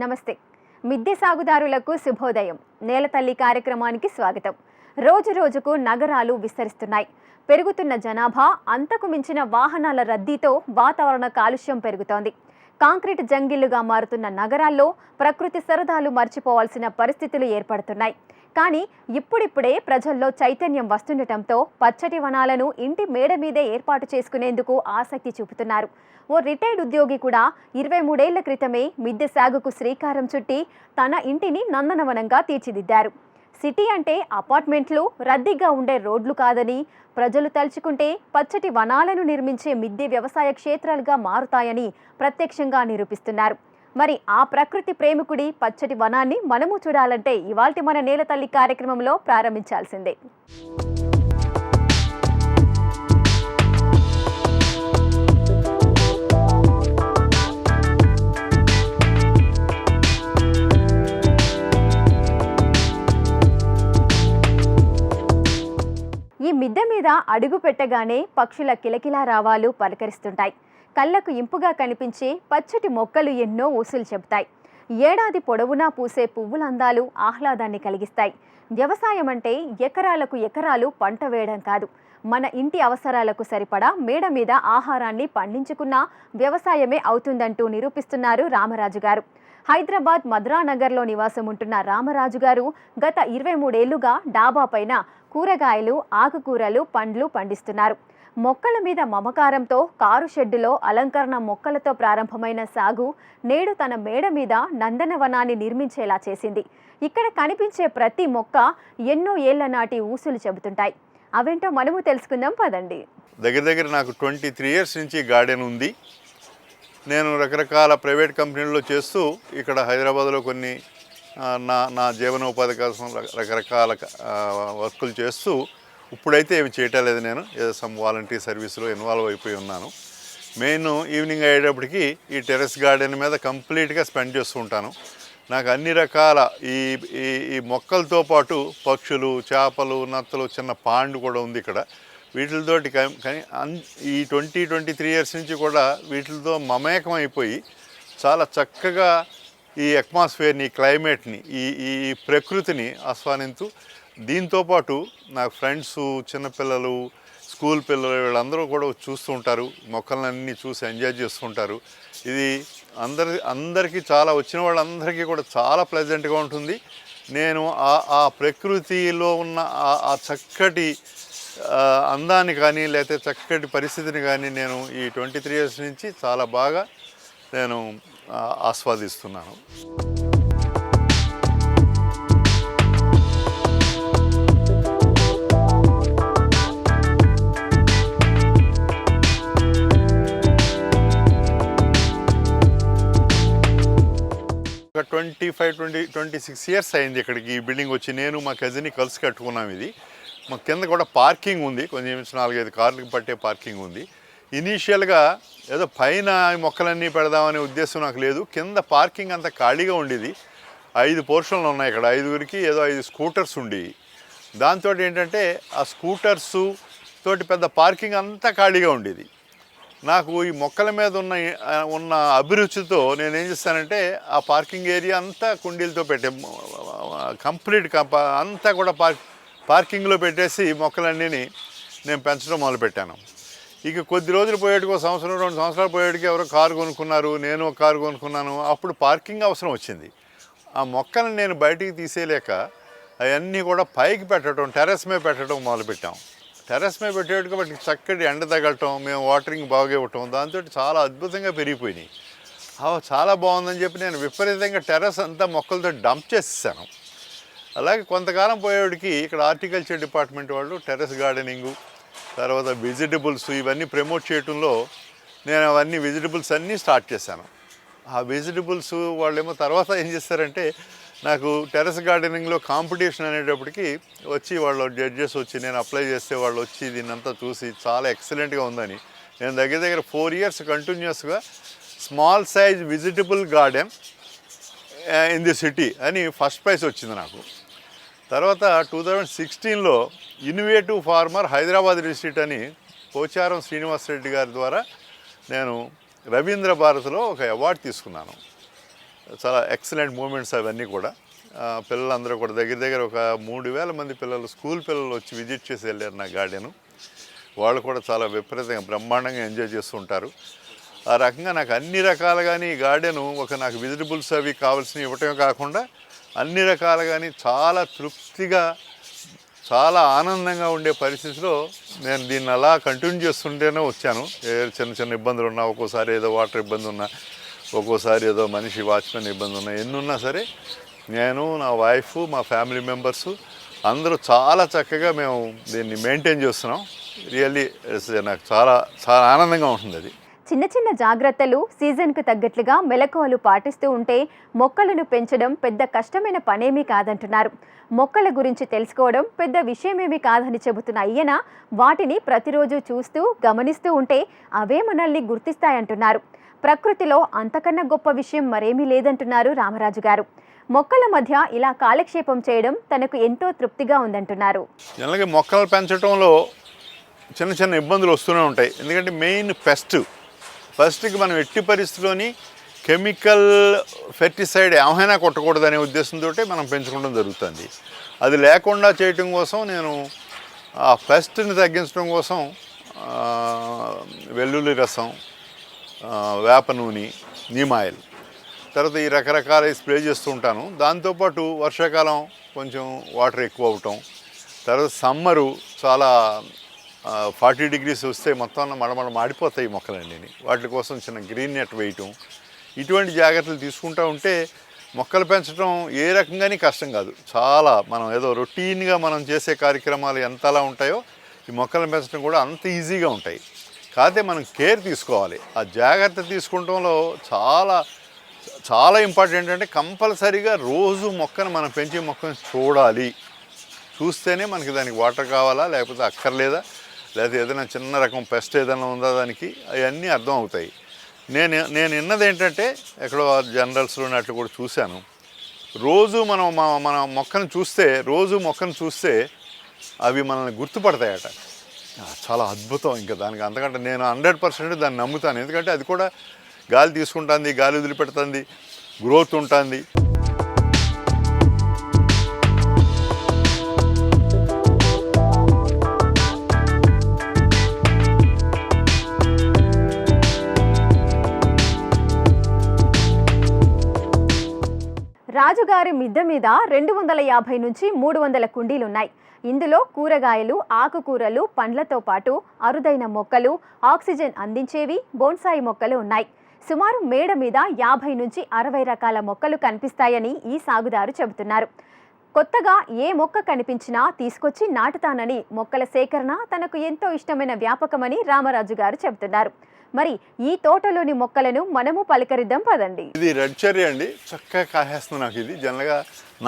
నమస్తే. మిద్దె సాగుదారులకు శుభోదయం. నేలతల్లి కార్యక్రమానికి స్వాగతం. రోజు రోజుకు నగరాలు విస్తరిస్తున్నాయి. పెరుగుతున్న జనాభా అంతకు మించిన వాహనాల రద్దీతో వాతావరణ కాలుష్యం పెరుగుతోంది. కాంక్రీట్ జంగిళ్ళుగా మారుతున్న నగరాల్లో ప్రకృతి సరదాలు మర్చిపోవాల్సిన పరిస్థితులు ఏర్పడుతున్నాయి. కానీ ఇప్పుడిప్పుడే ప్రజల్లో చైతన్యం వస్తుండటంతో పచ్చటి వనాలను ఇంటి మేడ మీదే ఏర్పాటు చేసుకునేందుకు ఆసక్తి చూపుతున్నారు. ఓ రిటైర్డ్ ఉద్యోగి కూడా ఇరవై మూడేళ్ళ క్రితమే మిద్దె సాగుకు శ్రీకారం చుట్టి తన ఇంటిని నందనవనంగా తీర్చిదిద్దారు. సిటీ అంటే అపార్ట్మెంట్లు రద్దీగా ఉండే రోడ్లు కాదని ప్రజలు తలుచుకుంటే పచ్చటి వనాలను నిర్మించే మిద్దె వ్యవసాయ క్షేత్రాలుగా మారుతాయని ప్రత్యక్షంగా నిరూపిస్తున్నారు. మరి ఆ ప్రకృతి ప్రేమికుడి పచ్చటి వనాన్ని మనము చూడాలంటే ఇవాల్టి మన నేల తల్లి కార్యక్రమంలో ప్రారంభించాల్సిందే. ఈ మిద్దె మీద అడుగు పెట్టగానే పక్షుల కిలకిలా రావాలు పలకరిస్తుంటాయి కళ్ళకు ఇంపుగా కనిపించే పచ్చటి మొక్కలు ఎన్నో ఊసులు చెబుతాయి. ఏడాది పొడవునా పూసే పువ్వుల అందాలు ఆహ్లాదాన్ని కలిగిస్తాయి. వ్యవసాయం అంటే ఎకరాలకు ఎకరాలు పంట వేయడం కాదు. మన ఇంటి అవసరాలకు సరిపడా మేడ మీద ఆహారాన్ని పండించుకున్న వ్యవసాయమే అవుతుందంటూ నిరూపిస్తున్నారు రామరాజు గారు. హైదరాబాద్ మద్రానగర్లో నివాసం ఉంటున్న రామరాజు గారు గత ఇరవై మూడేళ్ళుగా డాబా పైన కూరగాయలు ఆకుకూరలు పండ్లు పండిస్తున్నారు. మొక్కల మీద మమకారంతో కారు షెడ్డులో అలంకరణ మొక్కలతో ప్రారంభమైన సాగు నేడు తన మేడ మీద నందనవనాన్ని నిర్మించేలా చేసింది. ఇక్కడ కనిపించే ప్రతి మొక్క ఎన్నో ఏళ్ళ నాటి ఊసులు చెబుతుంటాయి. అవేంటో మనము తెలుసుకుందాం పదండి. దగ్గర దగ్గర నాకు ట్వంటీ త్రీ ఇయర్స్ నుంచి గార్డెన్ ఉంది. నేను రకరకాల ప్రైవేట్ కంపెనీల్లో చేస్తూ ఇక్కడ హైదరాబాద్లో కొన్ని నా నా జీవనోపాధి కోసం రకరకాల వర్కులు చేస్తూ ఇప్పుడైతే ఏమి చేయటం లేదు నేను. ఏదో సమ్ వాలంటీ సర్వీస్లో ఇన్వాల్వ్ అయిపోయి ఉన్నాను. మెయిన్ ఈవినింగ్ అయ్యేటప్పటికి ఈ టెరెస్ గార్డెన్ మీద కంప్లీట్గా స్పెండ్ చేస్తూ ఉంటాను. నాకు అన్ని రకాల ఈ ఈ మొక్కలతో పాటు పక్షులు చేపలు నత్తలు చిన్న పాండ్ కూడా ఉంది ఇక్కడ. వీటితోటి కానీ అన్- ఈ ట్వంటీ ట్వంటీ త్రీ ఇయర్స్ నుంచి కూడా వీటితో మమేకం అయిపోయి చాలా చక్కగా ఈ అట్మాస్ఫియర్ని క్లైమేట్ని ఈ ఈ ప్రకృతిని ఆస్వాదించు దీంతోపాటు నా ఫ్రెండ్స్ చిన్నపిల్లలు స్కూల్ పిల్లలు వీళ్ళందరూ కూడా చూస్తూ ఉంటారు. మొక్కలన్నీ చూసి ఎంజాయ్ చేస్తుంటారు ఇది అందరి అందరికీ చాలా వచ్చిన వాళ్ళందరికీ కూడా చాలా ప్లెజెంట్గా ఉంటుంది. నేను ఆ ఆ ప్రకృతిలో ఉన్న ఆ- చక్కటి అందాన్ని కానీ లేకపోతే చక్కటి పరిస్థితిని కానీ నేను ఈ ట్వంటీ త్రీ ఇయర్స్ నుంచి చాలా బాగా నేను ఆస్వాదిస్తున్నాను. ఒక twenty five twenty twenty six years అయింది ఇక్కడికి ఈ బిల్డింగ్ వచ్చి. నేను మా కజిన్ని కలిసి కట్టుకున్నాం ఇది. మా కింద కూడా పార్కింగ్ ఉంది. కొంచెం నాలుగైదు కార్లకు పట్టే పార్కింగ్ ఉంది. ఇనీషియల్గా ఏదో పైన మొక్కలన్నీ పెడదామనే ఉద్దేశం నాకు లేదు. కింద పార్కింగ్ అంతా ఖాళీగా ఉండేది. ఐదు పోర్షన్లు ఉన్నాయి ఇక్కడ. ఐదుగురికి ఏదో ఐదు స్కూటర్స్ ఉండేవి. దాంతో ఏంటంటే ఆ స్కూటర్స్ తోటి పెద్ద పార్కింగ్ అంతా ఖాళీగా ఉండేది. నాకు ఈ మొక్కల మీద ఉన్న ఉన్న అభిరుచితో నేను ఏం చేస్తానంటే ఆ పార్కింగ్ ఏరియా అంతా కుండీలతో పెట్టే కంప్లీట్ అంతా కూడా పార్ పార్కింగ్లో పెట్టేసి మొక్కలన్నీని నేను పెంచడం మొదలుపెట్టాను. ఇక కొద్ది రోజులు పోయేటికి ఒక సంవత్సరం రెండు సంవత్సరాలు పోయేటికి ఎవరో కారు కొనుక్కున్నారు నేను ఒక కారు కొనుక్కున్నాను అప్పుడు పార్కింగ్ అవసరం వచ్చింది. ఆ మొక్కలను నేను బయటికి తీసేయలేక అవన్నీ కూడా పైకి పెట్టడం టెర్రస్ మీద పెట్టడం మొదలుపెట్టాం. టెర్రస్ మీద పెట్టేటికి వాటికి చక్కటి ఎండ తగలటం మేము వాటరింగ్ బాగా ఇవ్వటం దాంతో చాలా అద్భుతంగా పెరిగిపోయినాయి. చాలా బాగుందని చెప్పి నేను విపరీతంగా టెర్రస్ అంతా మొక్కలతో డంప్ చేసేసాను. అలాగే కొంతకాలం పోయేవాడికి ఇక్కడ హార్టికల్చర్ డిపార్ట్మెంట్ వాళ్ళు టెర్రస్ గార్డెనింగు తర్వాత వెజిటబుల్స్ ఇవన్నీ ప్రమోట్ చేయడంలో నేను అవన్నీ వెజిటబుల్స్ అన్నీ స్టార్ట్ చేశాను. ఆ వెజిటబుల్స్ వాళ్ళేమో తర్వాత ఏం చేస్తారంటే నాకు టెర్రస్ గార్డెనింగ్లో కాంపిటీషన్ అనేటప్పటికి వచ్చి వాళ్ళు జడ్జెస్ వచ్చి నేను అప్లై చేస్తే వాళ్ళు వచ్చి దీన్నంతా చూసి చాలా ఎక్సలెంట్గా ఉందని. నేను దగ్గర దగ్గర ఫోర్ ఇయర్స్ కంటిన్యూస్గా small size vegetable garden in the city అని ఫస్ట్ ప్రైజ్ వచ్చింది నాకు. తర్వాత టూ థౌజండ్ సిక్స్టీన్లో ఇన్నోవేటివ్ ఫార్మర్ హైదరాబాద్ డిస్ట్రిక్ట్ అని పోచారం శ్రీనివాస్ రెడ్డి గారి ద్వారా నేను రవీంద్ర భారత్లో ఒక అవార్డు తీసుకున్నాను. చాలా ఎక్సలెంట్ మూమెంట్స్ అవన్నీ కూడా. పిల్లలందరూ కూడా దగ్గర దగ్గర ఒక మూడు వేల మంది పిల్లలు స్కూల్ పిల్లలు వచ్చి విజిట్ చేసి వెళ్ళారు నా గార్డెను. వాళ్ళు కూడా చాలా విపరీతంగా బ్రహ్మాండంగా ఎంజాయ్ చేస్తుంటారు ఆ రకంగా నాకు అన్ని రకాలుగాని ఈ గార్డెను ఒక నాకు విజిటబుల్స్ అవి కావాల్సినవి ఇవ్వటమే కాకుండా అన్ని రకాలుగాని చాలా తృప్తిగా చాలా ఆనందంగా ఉండే పరిస్థితిలో నేను దీన్ని అలా కంటిన్యూ చేస్తుంటేనే వచ్చాను. ఏ చిన్న చిన్న ఇబ్బందులు ఉన్నా ఒక్కోసారి ఏదో వాటర్ ఇబ్బంది ఉన్నా ఒక్కోసారి ఏదో మనిషి వాచ్మెన్ ఇబ్బంది ఉన్నాయి ఎన్ని ఉన్నా సరే నేను నా వైఫ్ మా ఫ్యామిలీ మెంబర్స్ అందరూ చాలా చక్కగా మేము దీన్ని మెయింటైన్ చేస్తున్నాం. రియల్లీ నాకు చాలా చాలా ఆనందంగా ఉంటుంది అది. చిన్న చిన్న జాగ్రత్తలు సీజన్కు తగ్గట్లుగా మెలకువలు పాటిస్తూ ఉంటే మొక్కలను పెంచడం పెద్ద కష్టమైన పనేమీ కాదంటున్నారు. మొక్కల గురించి తెలుసుకోవడం పెద్ద విషయమేమీ కాదని చెబుతున్న అయ్యన వాటిని ప్రతిరోజు చూస్తూ గమనిస్తూ ఉంటే అవే మనల్ని గుర్తిస్తాయంటున్నారు. ప్రకృతిలో అంతకన్నా గొప్ప విషయం మరేమీ లేదంటున్నారు రామరాజు గారు. మొక్కల మధ్య ఇలా కాలక్షేపం చేయడం తనకు ఎంతో తృప్తిగా ఉందంటున్నారు. జనరల్గా మొక్కలు పెంచడంలో చిన్న చిన్న ఇబ్బందులు వస్తూనే ఉంటాయి. ఎందుకంటే మెయిన్ పెస్ట్ ఫస్ట్కి మనం ఎట్టి పరిస్థితిలోని కెమికల్ ఫెర్టిసైడ్ ఏమైనా కొట్టకూడదనే ఉద్దేశంతో మనం పెంచుకోవడం జరుగుతుంది. అది లేకుండా చేయటం కోసం నేను ఆ పెస్ట్ని తగ్గించడం కోసం వెల్లుల్లి రసం వేప నూనె నీమ్ ఆయిల్. తర్వాత ఈ రకరకాల స్ప్రే చేస్తూ ఉంటాను. దాంతోపాటు వర్షాకాలం కొంచెం వాటర్ ఎక్కువ అవటం. తర్వాత సమ్మరు చాలా ఫార్టీ డిగ్రీస్ వస్తే మొత్తం మడమడ మాడిపోతాయి మొక్కలన్నీ వాటి కోసం చిన్న గ్రీన్ నెట్ వేయటం. ఇటువంటి జాగ్రత్తలు తీసుకుంటూ ఉంటే మొక్కలు పెంచడం ఏ రకంగానే కష్టం కాదు. చాలా మనం ఏదో రొటీన్గా మనం చేసే కార్యక్రమాలు ఎంతలా ఉంటాయో ఈ మొక్కలను పెంచడం కూడా అంత ఈజీగా ఉంటాయి. కాకపోతే మనం కేర్ తీసుకోవాలి. ఆ జాగ్రత్త తీసుకుంటంలో చాలా చాలా ఇంపార్టెంట్ అంటే కంపల్సరీగా రోజు మొక్కను మనం పెంచే మొక్కను చూడాలి. చూస్తేనే మనకి దానికి వాటర్ కావాలా లేకపోతే అక్కర్లేదా లేకపోతే ఏదైనా చిన్న రకం పెస్ట్ ఏదైనా ఉందా దానికి అవన్నీ అర్థం అవుతాయి. నేను నేను విన్నది ఏంటంటే ఎక్కడో జనరల్స్లో ఉన్నట్లు కూడా చూశాను. రోజు మనం మన మొక్కను చూస్తే రోజు మొక్కను చూస్తే అవి మనల్ని గుర్తుపడతాయట. చాలా అద్భుతం ఇంకా దానికి. అంతకంటే నేను హండ్రెడ్ పర్సెంట్ దాన్ని నమ్ముతాను. ఎందుకంటే అది కూడా గాలి తీసుకుంటుంది గాలి వదిలిపెడుతుంది గ్రోత్ ఉంటుంది. రాజుగారి మిద్దె మీద రెండు వందల యాభై నుంచి మూడు వందల కుండీలున్నాయి. ఇందులో కూరగాయలు ఆకుకూరలు పండ్లతో పాటు అరుదైన మొక్కలు ఆక్సిజన్ అందించేవి బోన్సాయి మొక్కలు ఉన్నాయి. సుమారు మేడ మీద యాభై నుంచి అరవై రకాల మొక్కలు కనిపిస్తాయని ఈ సాగుదారు చెబుతున్నారు. కొత్తగా ఏ మొక్క కనిపించినా తీసుకొచ్చి నాటుతానని మొక్కల సేకరణ తనకు ఎంతో ఇష్టమైన వ్యాపకమని రామరాజు గారు చెబుతున్నారు. మరి ఈ తోటలోని మొక్కలను మనము పలకరిద్దాం పదండి. ఇది రెడ్ చెర్రీ అండి. చక్కగా కాసేస్తుంది నాకు ఇది. జనరల్గా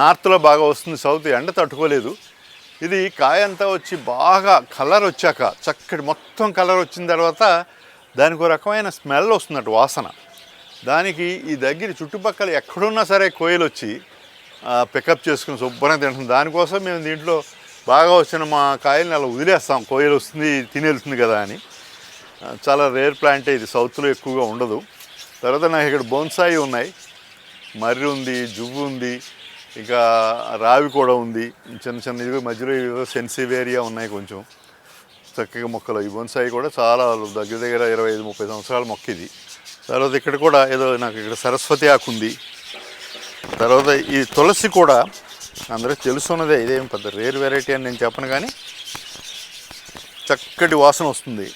నార్త్లో బాగా వస్తుంది. సౌత్ ఎండ తట్టుకోలేదు. ఇది కాయ అంతా వచ్చి బాగా కలర్ వచ్చాక చక్కటి మొత్తం కలర్ వచ్చిన తర్వాత దానికి ఒక రకమైన స్మెల్ వస్తున్నట్టు వాసన. దానికి ఈ దగ్గర చుట్టుపక్కల ఎక్కడున్నా సరే కోయలు వచ్చి పికప్ చేసుకుని శుభ్రంగా తింటుంది దానికోసం మేము దీంట్లో బాగా వచ్చిన మా కాయలను అలా వదిలేస్తాం. కోయలు వస్తుంది తిని వెళ్తుంది కదా అని. చాలా రేర్ ప్లాంటే ఇది. సౌత్లో ఎక్కువగా ఉండదు. తర్వాత నాకు ఇక్కడ బోన్సాయి ఉన్నాయి. మర్రి ఉంది జువ్వు ఉంది ఇంకా రావి కూడా ఉంది. చిన్న చిన్న ఇవి మధ్యలో ఇవి సెన్సివేరియా ఉన్నాయి కొంచెం. చక్కగా మొక్కలు. ఈ బొన్సాయి కూడా చాలా దగ్గర దగ్గర ఇరవై ఐదు ముప్పై సంవత్సరాల మొక్క ఇది. తర్వాత ఇక్కడ కూడా ఏదో నాకు ఇక్కడ సరస్వతి ఆకు ఉంది. తర్వాత ఈ తులసి కూడా అందరికీ తెలుసున్నదే. ఇదేం పెద్ద రేర్ వెరైటీ అని నేను చెప్పను కానీ చక్కటి వాసన వస్తుంది.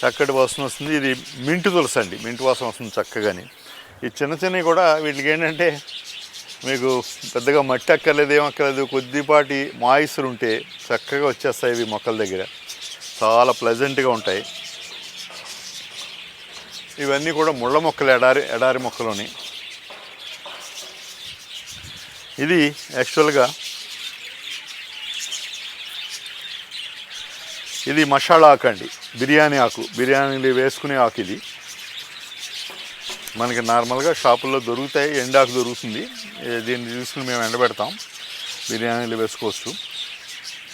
చక్కటి వాసన వస్తుంది. ఇది మింటు తులసి అండి మింటు వాసన వస్తుంది చక్కగాని. ఈ చిన్న చిన్నవి కూడా వీటికి ఏంటంటే మీకు పెద్దగా మట్టి అక్కర్లేదు ఏం అక్కర్లేదు. కొద్దిపాటి మాయిస్లు ఉంటే చక్కగా వచ్చేస్తాయి ఇవి మొక్కల దగ్గర. చాలా ప్లెజెంట్గా ఉంటాయి. ఇవన్నీ కూడా ముళ్ళ మొక్కలు ఎడారి ఎడారి మొక్కలోని. ఇది యాక్చువల్గా ఇది మసాలా ఆకు అండి బిర్యానీ ఆకు. బిర్యానీలు వేసుకునే ఆకు ఇది. మనకి నార్మల్గా షాపుల్లో దొరుకుతాయి ఎండాకు దొరుకుతుంది. దీన్ని తీసుకుని మేము ఎండబెడతాం బిర్యానీలు వేసుకోవచ్చు.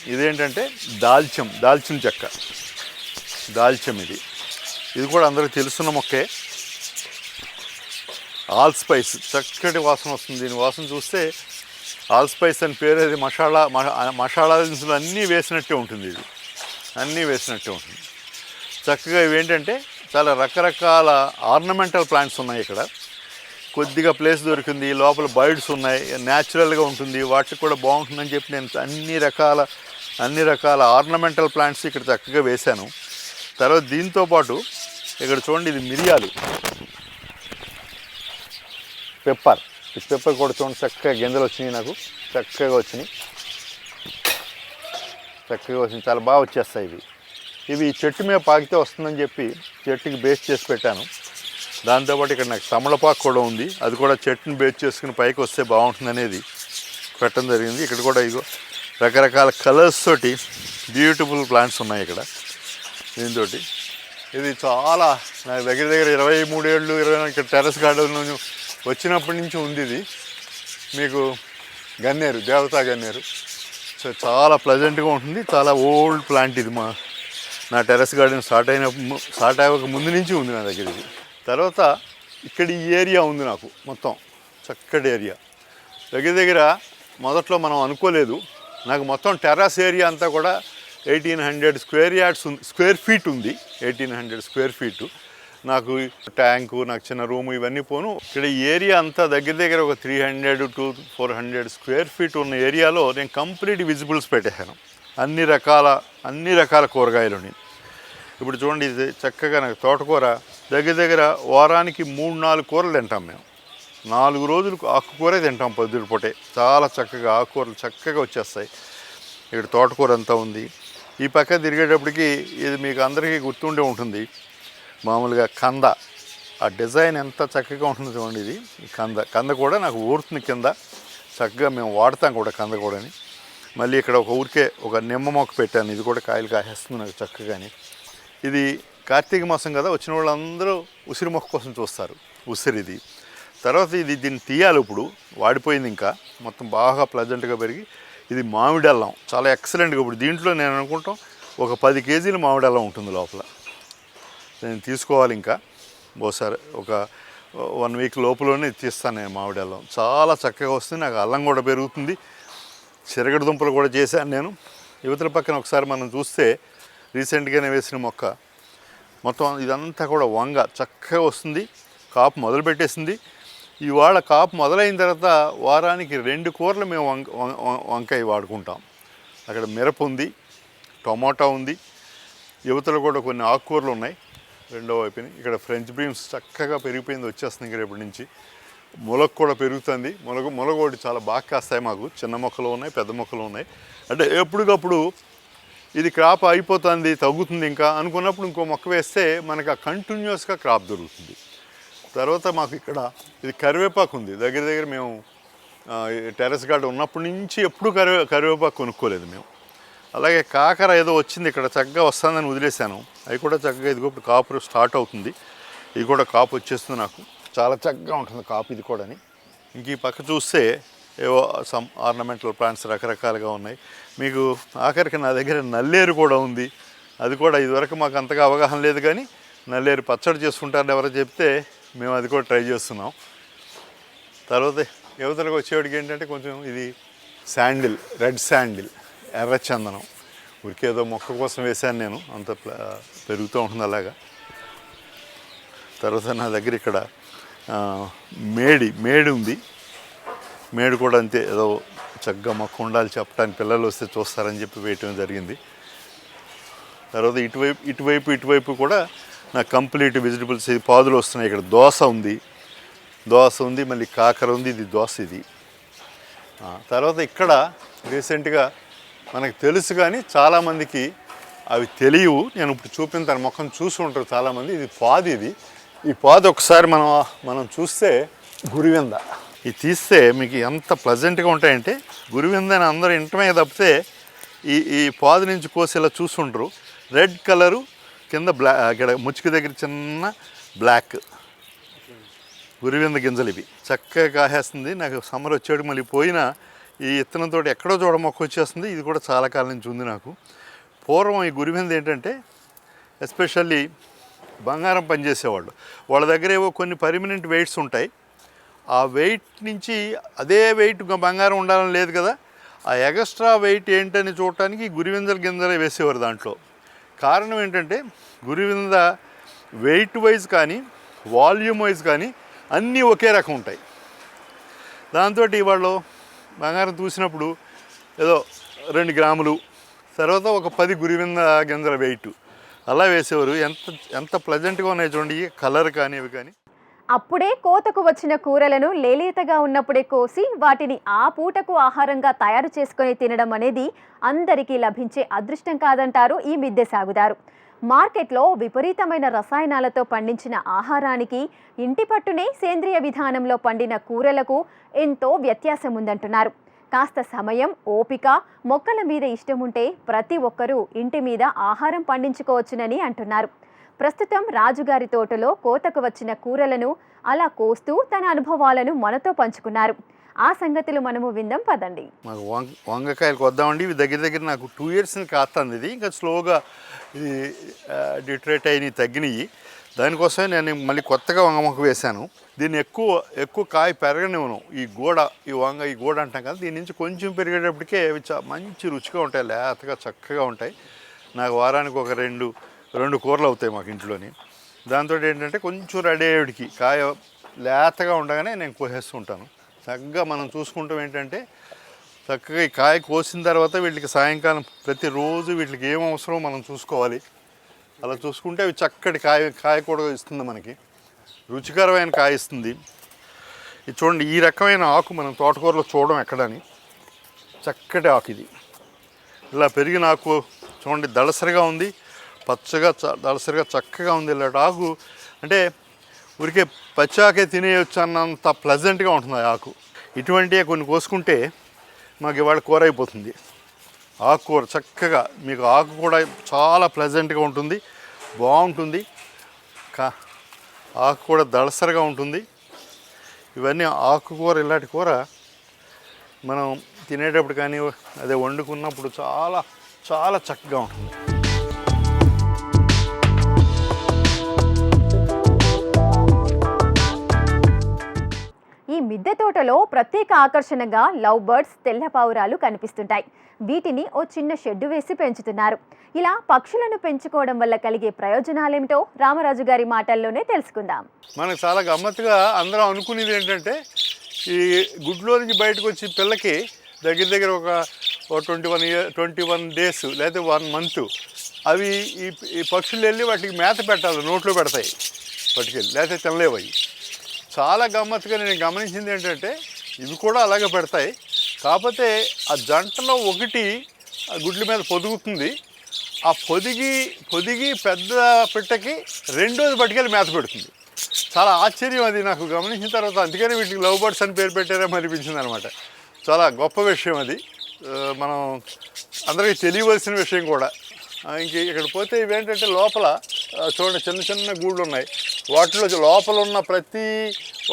ఇదేంటంటే దాల్చం దాల్చిన చెక్క. దాల్చం ఇది. ఇది కూడా అందరికీ తెలుసున్న మొక్కే. ఆల్ స్పైస్ చక్కటి వాసన వస్తుంది. దీని వాసన చూస్తే ఆల్ స్పైస్ అని పేరు అది మసాలా మ- మసాలా దినుసులు అన్నీ వేసినట్టే ఉంటుంది ఇది. అన్నీ వేసినట్టు ఉంటుంది. చక్కగా ఏంటంటే చాలా రకరకాల ఆర్నమెంటల్ ప్లాంట్స్ ఉన్నాయి ఇక్కడ. కొద్దిగా ప్లేస్ దొరికింది లోపల బర్డ్స్ ఉన్నాయి న్యాచురల్గా ఉంటుంది వాటికి కూడా బాగుంటుందని చెప్పి నేను అన్ని రకాల అన్ని రకాల ఆర్నమెంటల్ ప్లాంట్స్ ఇక్కడ చక్కగా వేశాను. తర్వాత దీంతో పాటు ఇక్కడ చూడండి ఇది మిరియాలు. పెప్పర్. ఈ పెప్పర్ కూడా చూడండి చక్కగా గింజలు వచ్చినాయి నాకు. చక్కగా వచ్చినాయి. చక్కగా వచ్చింది. చాలా బాగా వచ్చేస్తాయి ఇవి. ఇవి చెట్టు మీద పాకితే వస్తుందని చెప్పి చెట్టుకి బేస్ చేసి పెట్టాను. దాంతోపాటు ఇక్కడ నాకు తమలపాకు కూడా ఉంది. అది కూడా చెట్టుని బేస్ చేసుకుని పైకి వస్తే బాగుంటుంది అనేది పెట్టడం జరిగింది. ఇక్కడ కూడా ఇగో రకరకాల కలర్స్ తోటి బ్యూటిఫుల్ ప్లాంట్స్ ఉన్నాయి ఇక్కడ. దీంతో ఇది చాలా నాకు దగ్గర దగ్గర ఇరవై మూడేళ్ళు ఇరవై నాలుగు ఇక్కడ టెర్రస్ గార్డెన్ వచ్చినప్పటి నుంచి ఉంది ఇది. మీకు గన్నేరు దేవతా గన్నేరు. సో చాలా ప్లెజెంట్గా ఉంటుంది. చాలా ఓల్డ్ ప్లాంట్ ఇది మా నా టెర్రస్ గార్డెన్ స్టార్ట్ అయిన స్టార్ట్ అయ్యక ముందు నుంచి ఉంది నా దగ్గర ఇది. తర్వాత ఇక్కడ ఈ ఏరియా ఉంది నాకు మొత్తం చక్కటి ఏరియా దగ్గర దగ్గర మొదట్లో మనం అనుకోలేదు. నాకు మొత్తం టెర్రస్ ఏరియా అంతా కూడా ఎయిటీన్ హండ్రెడ్ స్క్వేర్ యార్డ్స్ ఉంది స్క్వేర్ ఫీట్ ఉంది. ఎయిటీన్ హండ్రెడ్ స్క్వేర్ ఫీటు నాకు ట్యాంకు నాకు చిన్న రూము ఇవన్నీ పోను. ఇక్కడ ఈ ఏరియా అంతా దగ్గర దగ్గర ఒక three hundred to four hundred square feet ఉన్న ఏరియాలో నేను కంప్లీట్ విజిబుల్స్ పెట్టేశాను. అన్ని రకాల అన్ని రకాల కూరగాయలు ఉన్నాయి. ఇప్పుడు చూడండి ఇది చక్కగా నాకు తోటకూర. దగ్గర దగ్గర వారానికి మూడు నాలుగు కూరలు తింటాం మేము. నాలుగు రోజులు ఆకుకూరే తింటాం పొద్దుడు పూటే. చాలా చక్కగా ఆకుకూరలు చక్కగా వచ్చేస్తాయి. ఇక్కడ తోటకూర అంతా ఉంది. ఈ పక్క తిరిగేటప్పటికి ఇది మీకు అందరికీ గుర్తుండే ఉంటుంది. మామూలుగా కంద. ఆ డిజైన్ ఎంత చక్కగా ఉంటుంది చూడండి ఇది. ఈ కంద. కంద కూడా నాకు ఊరుతుంది కింద. చక్కగా మేము వాడతాం కూడా కంద కూడాని. మళ్ళీ ఇక్కడ ఒక ఊరికే ఒక నిమ్మ మొక్క పెట్టాను. ఇది కూడా కాయలు కాసేస్తుంది నాకు చక్కగాని. ఇది కార్తీక మాసం కదా వచ్చిన వాళ్ళందరూ ఉసిరి మొక్క కోసం చూస్తారు. ఉసిరి ఇది. తర్వాత ఇది దీన్ని తీయాలి ఇప్పుడు. వాడిపోయింది ఇంకా. మొత్తం బాగా ప్లజెంట్గా పెరిగి ఇది మామిడి అల్లం. చాలా ఎక్సలెంట్గా ఇప్పుడు దీంట్లో నేను అనుకుంటాం ఒక పది కేజీలు మామిడి అల్లం ఉంటుంది లోపల. నేను తీసుకోవాలి ఇంకా. బహుసారి ఒక వన్ వీక్ లోపలనే తీస్తాను నేను మామిడి అల్లం. చాలా చక్కగా వస్తుంది నాకు అల్లం కూడా పెరుగుతుంది. చిరగడ దుంపలు కూడా చేశాను నేను. యువతల పక్కన ఒకసారి మనం చూస్తే రీసెంట్గానే వేసిన మొక్క. మొత్తం ఇదంతా కూడా వంగ చక్కగా వస్తుంది. కాపు మొదలు పెట్టేసింది. ఇవాళ కాపు మొదలైన తర్వాత వారానికి రెండు కూరలు మేము వంక వంకాయ వాడుకుంటాం. అక్కడ మిరప ఉంది టొమాటో ఉంది యువతలో కూడా కొన్ని ఆకుకూరలు ఉన్నాయి. రెండవ అయిపోయింది ఇక్కడ ఫ్రెంచ్ బీన్స్ చక్కగా పెరిగిపోయింది వచ్చేస్తుంది ఇక్కడ రేపటి నుంచి. మొలక కూడా పెరుగుతుంది. మొలక మొలక ఒకటి చాలా బాగా కాస్తాయి మాకు. చిన్న మొక్కలు ఉన్నాయి పెద్ద మొక్కలు ఉన్నాయి. అంటే ఎప్పటికప్పుడు ఇది క్రాప్ అయిపోతుంది తగ్గుతుంది ఇంకా అనుకున్నప్పుడు ఇంకో మొక్క వేస్తే మనకు ఆ కంటిన్యూస్గా క్రాప్ దొరుకుతుంది. తర్వాత మాకు ఇక్కడ ఇది కరివేపాకు ఉంది. దగ్గర దగ్గర మేము టెరెస్ టెర్రస్ గార్డెన్ ఉన్నప్పటి నుంచి ఎప్పుడు కరివే కరివేపాకు కొనుక్కోలేదు మేము. అలాగే కాకర ఏదో వచ్చింది ఇక్కడ చక్కగా వస్తుందని వదిలేశాను. అవి కూడా చక్కగా ఇదిగో ఇప్పుడు కాపు స్టార్ట్ అవుతుంది. ఇది కూడా కాపు వచ్చేస్తుంది నాకు. చాలా చక్కగా ఉంటుంది కాపు ఇది కూడాని. ఇంక ఈ పక్క చూస్తే ఏవో సమ్ ఆర్నమెంటల్ ప్లాంట్స్ రకరకాలుగా ఉన్నాయి. మీకు ఆఖరికి నా దగ్గర నల్లేరు కూడా ఉంది. అది కూడా ఇదివరకు మాకు అంతగా అవగాహన లేదు కానీ నల్లేరు పచ్చడి చేసుకుంటారని ఎవరో చెప్తే మేము అది కూడా ట్రై చేస్తున్నాం. తర్వాత యువతలకు వచ్చేవాడికి ఏంటంటే కొంచెం ఇది శాండిల్ రెడ్ శాండిల్. ఎర్ర చందనం. ఉరికేదో మొక్క కోసం వేశాను నేను. అంత పెరుగుతూ ఉంటుంది అలాగా. తర్వాత నా దగ్గర ఇక్కడ మేడి మేడి ఉంది. మేడు కూడా అంతే ఏదో చక్కగా మొక్క ఉండాలి చెప్పడానికి పిల్లలు వస్తే చూస్తారని చెప్పి వేయటం జరిగింది. తర్వాత ఇటువైపు ఇటువైపు ఇటువైపు కూడా నాకు కంప్లీట్ వెజిటబుల్స్ ఇది పాదులు వస్తున్నాయి. ఇక్కడ దోస ఉంది. దోస ఉంది మళ్ళీ కాకర ఉంది. ఇది దోస ఇది. తర్వాత ఇక్కడ రీసెంట్గా మనకు తెలుసు కానీ చాలామందికి అవి తెలియవు. నేను ఇప్పుడు చూపిన ముఖం చూసి ఉంటారు చాలామంది ఇది పాది ఇది. ఈ పాది ఒకసారి మనం మనం చూస్తే గురివింద. ఇది తీస్తే మీకు ఎంత ప్లజెంట్గా ఉంటాయంటే గురివింద అని అందరూ ఇంటమే తప్పితే ఈ ఈ పాది నుంచి కోసి ఇలా చూసుంటారు రెడ్ కలరు కింద బ్లా ఇక్కడ ముచ్చుకు దగ్గర చిన్న బ్లాక్ గురివింద గింజలు ఇవి. చక్కగా కాసేస్తుంది. నాకు సమ్మర్ వచ్చేడు మళ్ళీ పోయినా ఈ ఇత్తనంతో ఎక్కడో చూడ మొక్క వచ్చేస్తుంది. ఇది కూడా చాలా కాలం నుంచి ఉంది నాకు. పూర్వం ఈ గురివింద ఏంటంటే ఎస్పెషల్లీ బంగారం పనిచేసేవాళ్ళు. వాళ్ళ దగ్గర ఏవో కొన్ని పర్మనెంట్ వెయిట్స్ ఉంటాయి. ఆ వెయిట్ నుంచి అదే వెయిట్ బంగారం ఉండాలని లేదు కదా. ఆ ఎగస్ట్రా వెయిట్ ఏంటని చూడటానికి గురివిందల గింజలే వేసేవారు దాంట్లో. కారణం ఏంటంటే గురివింద వెయిట్ వైజ్ కానీ వాల్యూమ్ వైజ్ కానీ అన్నీ ఒకే రకం ఉంటాయి. దాంతో వాళ్ళు బంగారం చూసినప్పుడు ఏదో రెండు గ్రాములు తర్వాత ఒక పది గురివింద గింజల వెయిట్ అలా వేసేవారు. ఎంత ఎంత ప్లజెంట్గా ఉన్నాయి చూడండి కలర్ కానీ ఇవి కానీ. అప్పుడే కోతకు వచ్చిన కూరలను లేలేతగా ఉన్నప్పుడే కోసి వాటిని ఆ పూటకు ఆహారంగా తయారు చేసుకొని తినడం అనేది అందరికీ లభించే అదృష్టం కాదంటారు ఈ మిద్దె సాగుదారు. మార్కెట్లో విపరీతమైన రసాయనాలతో పండించిన ఆహారానికి ఇంటి పట్టునే సేంద్రియ విధానంలో పండిన కూరలకు ఎంతో వ్యత్యాసం ఉందంటున్నారు కాస్త సమయం ఓపిక మొక్కల మీద ఇష్టం ఉంటే ప్రతి ఒక్కరూ ఇంటి మీద ఆహారం పండించుకోవచ్చునని అంటున్నారు. ప్రస్తుతం రాజుగారి తోటలో కోతకు వచ్చిన కూరలను అలా కోస్తూ తన అనుభవాలను మనతో పంచుకున్నారు. ఆ సంగతులు మనము విందాం పదండి. మాకు వంగ వంగకాయలు కొద్దామండి. ఇవి దగ్గర దగ్గర నాకు టూ ఇయర్స్ని కాస్తుంది ఇది. ఇంకా స్లోగా ఇది డిట్రేట్ అయినవి తగ్గినాయి. దానికోసమే నేను మళ్ళీ కొత్తగా వంగ మొక్క వేశాను. దీన్ని ఎక్కువ ఎక్కువ కాయ పెరగనివ్వను. ఈ గోడ ఈ వంగ ఈ గోడ అంటాం కదా దీని నుంచి కొంచెం పెరిగేటప్పటికే అవి చా మంచి రుచిగా ఉంటాయి లేతగా చక్కగా ఉంటాయి. నాకు వారానికి ఒక రెండు రెండు కూరలు అవుతాయి మాకు ఇంట్లోని. దాంతో ఏంటంటే కొంచెం రెడీ అయ్యేటికి కాయ లేతగా ఉండగానే నేను కోసేస్తుంటాను చక్కగా మనం చూసుకుంటాం ఏంటంటే చక్కగా ఈ కాయ కోసిన తర్వాత వీటికి సాయంకాలం ప్రతిరోజు వీటికి ఏం అవసరమో మనం చూసుకోవాలి. అలా చూసుకుంటే అవి చక్కటి కాయ కాయ కూడా ఇస్తుంది మనకి. రుచికరమైన కాయ ఇస్తుంది. ఇది చూడండి ఈ రకమైన ఆకు మనం తోటకూరలో చూడడం ఎక్కడని. చక్కటి ఆకు ఇది. ఇలా పెరిగిన ఆకు చూడండి దళసరిగా ఉంది. పచ్చగా చ- దళసరిగా చక్కగా ఉంది. ఇలాంటి ఆకు అంటే ఊరికే పచ్చాకే తినేయొచ్చు అన్నంత ప్లజెంట్గా ఉంటుంది ఆ ఆకు? ఇటువంటివి కొన్ని కోసుకుంటే మాకు ఇవాళ కూర అయిపోతుంది. ఆకుకూర చక్కగా మీకు ఆకు కూడా చాలా ప్లెజెంట్గా ఉంటుంది బాగుంటుంది. కా ఆకు కూడా దళసరిగా ఉంటుంది. ఇవన్నీ ఆకుకూర ఇలాంటి కూర మనం తినేటప్పుడు కానీ అదే వండుకున్నప్పుడు చాలా చాలా చక్కగా ఉంటుంది. ఈ మిద్దె తోటలో ప్రత్యేక ఆకర్షణగా లవ్ బర్డ్స్ తెల్ల పావురాలు కనిపిస్తుంటాయి. వీటిని ఓ చిన్న షెడ్డు వేసి పెంచుతున్నారు. ఇలా పక్షులను పెంచుకోవడం వల్ల కలిగే ప్రయోజనాలేమిటో రామరాజు గారి మాటల్లోనే తెలుసుకుందాం. మనకు చాలా గమ్మత్తుగా అందరం అనుకునేది ఏంటంటే ఈ గుడ్లో నుంచి బయటకు వచ్చి పిల్లకి దగ్గర దగ్గర ఒక twenty one year twenty one days లేదా వన్ మంత్ అవి ఈ ఈ పక్షులు వెళ్ళి వాటికి మేత పెట్టాలి నోట్లో పెడతాయి. పట్టుకెళ్ళి లేకపోతే తినలేవు అవి. చాలా గమ్మత్తుగా నేను గమనించింది ఏంటంటే ఇవి కూడా అలాగే పెడతాయి. కాకపోతే ఆ జంటలో ఒకటి గుడ్ల మీద పొదుగుతుంది. ఆ పొదిగి పొదిగి పెద్ద పిట్టకి రెండోది పట్టుకెళ్ళి మేత పెడుతుంది. చాలా ఆశ్చర్యం అది నాకు గమనించిన తర్వాత అందుకనే వీటికి లవ్ బర్డ్స్ అని పేరు పెట్టారేమో అనిపించింది అనమాట చాలా గొప్ప విషయం అది. మనం అందరికీ తెలియవలసిన విషయం కూడా. ఇంక ఇక్కడ పోతే ఇవేంటంటే లోపల చూడండి చిన్న చిన్న గూళ్ళు ఉన్నాయి వాటిలో లోపల ఉన్న ప్రతి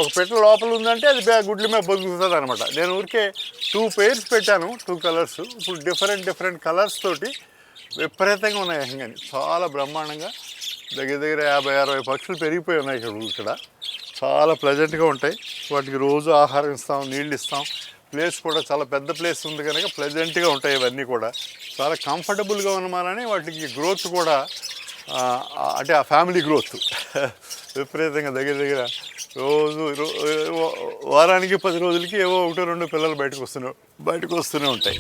ఒక పెట్టె లోపల ఉందంటే అది గుడ్ల మీద బతుకుతుంది అనమాట. నేను ఊరికే టూ పెయిర్స్ పెట్టాను టూ కలర్స్. ఇప్పుడు డిఫరెంట్ డిఫరెంట్ కలర్స్ తోటి విపరీతంగా ఉన్నాయి కానీ చాలా బ్రహ్మాండంగా. దగ్గర దగ్గర యాభై అరవై పక్షులు పెరిగిపోయి ఉన్నాయి ఇక్కడ ఇక్కడ. చాలా ప్లెజెంట్గా ఉంటాయి. వాటికి రోజు ఆహారం ఇస్తాం నీళ్ళు ఇస్తాం. ప్లేస్ కూడా చాలా పెద్ద ప్లేస్ ఉంది కనుక ప్లెజెంట్గా ఉంటాయి ఇవన్నీ కూడా. చాలా కంఫర్టబుల్గా ఉన్నమాలని వాటికి గ్రోత్ కూడా అంటే ఆ ఫ్యామిలీ గ్రోత్ విపరీతంగా దగ్గర దగ్గర రోజు వారానికి పది రోజులకి ఏవో ఒకటో రెండు పిల్లలు బయటకు వస్తూనే బయటకు వస్తూనే ఉంటాయి.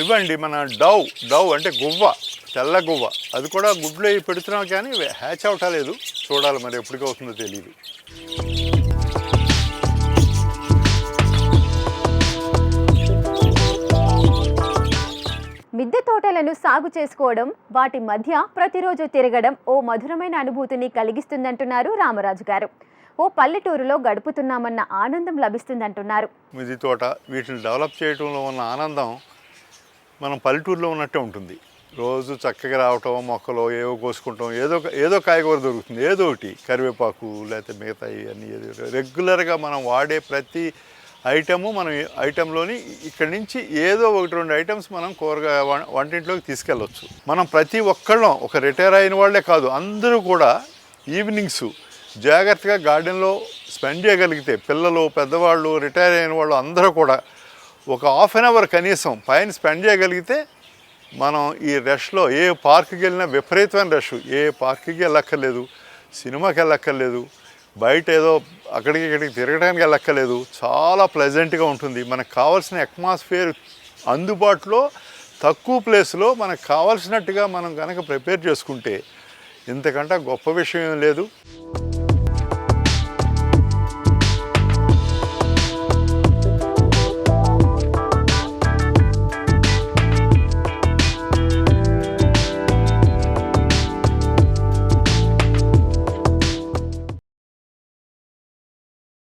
ఇవ్వండి మన డవ్ డవ్ అంటే గువ్వ తెల్ల గువ్వ. అది కూడా గుడ్లు అవి పెడుతున్నాం కానీ హ్యాచ్ అవటాలేదు చూడాలి మరి ఎప్పటికీ అవుతుందో తెలియదు మిద్దె తోటలను సాగు చేసుకోవడం వాటి మధ్య ప్రతిరోజు తిరగడం ఓ మధురమైన అనుభూతిని కలిగిస్తుందంటున్నారు రామరాజు గారు. ఓ పల్లెటూరులో గడుపుతున్నామన్న ఆనందం లభిస్తుందంటున్నారు. మిద్దె తోట వీటిని డెవలప్ చేయడంలో ఉన్న ఆనందం మనం పల్లెటూరులో ఉన్నట్టే ఉంటుంది. రోజు చక్కగా రావటం మొక్కలు ఏవో కోసుకుంటాం ఏదో ఒక- ఏదో కాయగూర దొరుకుతుంది ఏదో ఒకటి. కరివేపాకు లేకపోతే మిగతా అన్నీ ఏదో రెగ్యులర్గా మనం వాడే ప్రతి ఐటము మనం ఐటెంలోని ఇక్కడి నుంచి ఏదో ఒకటి రెండు ఐటమ్స్ మనం కూరగాయ వంటింట్లోకి తీసుకెళ్ళవచ్చు మనం ప్రతి ఒక్కళ్ళం ఒక రిటైర్ అయిన వాళ్ళే కాదు అందరూ కూడా ఈవినింగ్స్ జాగ్రత్తగా గార్డెన్లో స్పెండ్ చేయగలిగితే పిల్లలు పెద్దవాళ్ళు రిటైర్ అయిన వాళ్ళు అందరూ కూడా ఒక హాఫ్ అన్ అవర్ కనీసం పైన స్పెండ్ చేయగలిగితే మనం ఈ రష్లో ఏ పార్క్కి వెళ్ళినా విపరీతమైన రష్. ఏ పార్క్కి వెళ్ళక్కర్లేదు సినిమాకి వెళ్ళక్కర్లేదు బయట ఏదో అక్కడికి ఇక్కడికి తిరగడానికి వెళ్ళక్కర్లేదు చాలా ప్లెజెంట్గా ఉంటుంది. మనకు కావాల్సిన అట్మాస్ఫియర్ అందుబాటులో తక్కువ ప్లేస్లో మనకు కావాల్సినట్టుగా మనం కనుక ప్రిపేర్ చేసుకుంటే ఇంతకంటే గొప్ప విషయం ఏం లేదు.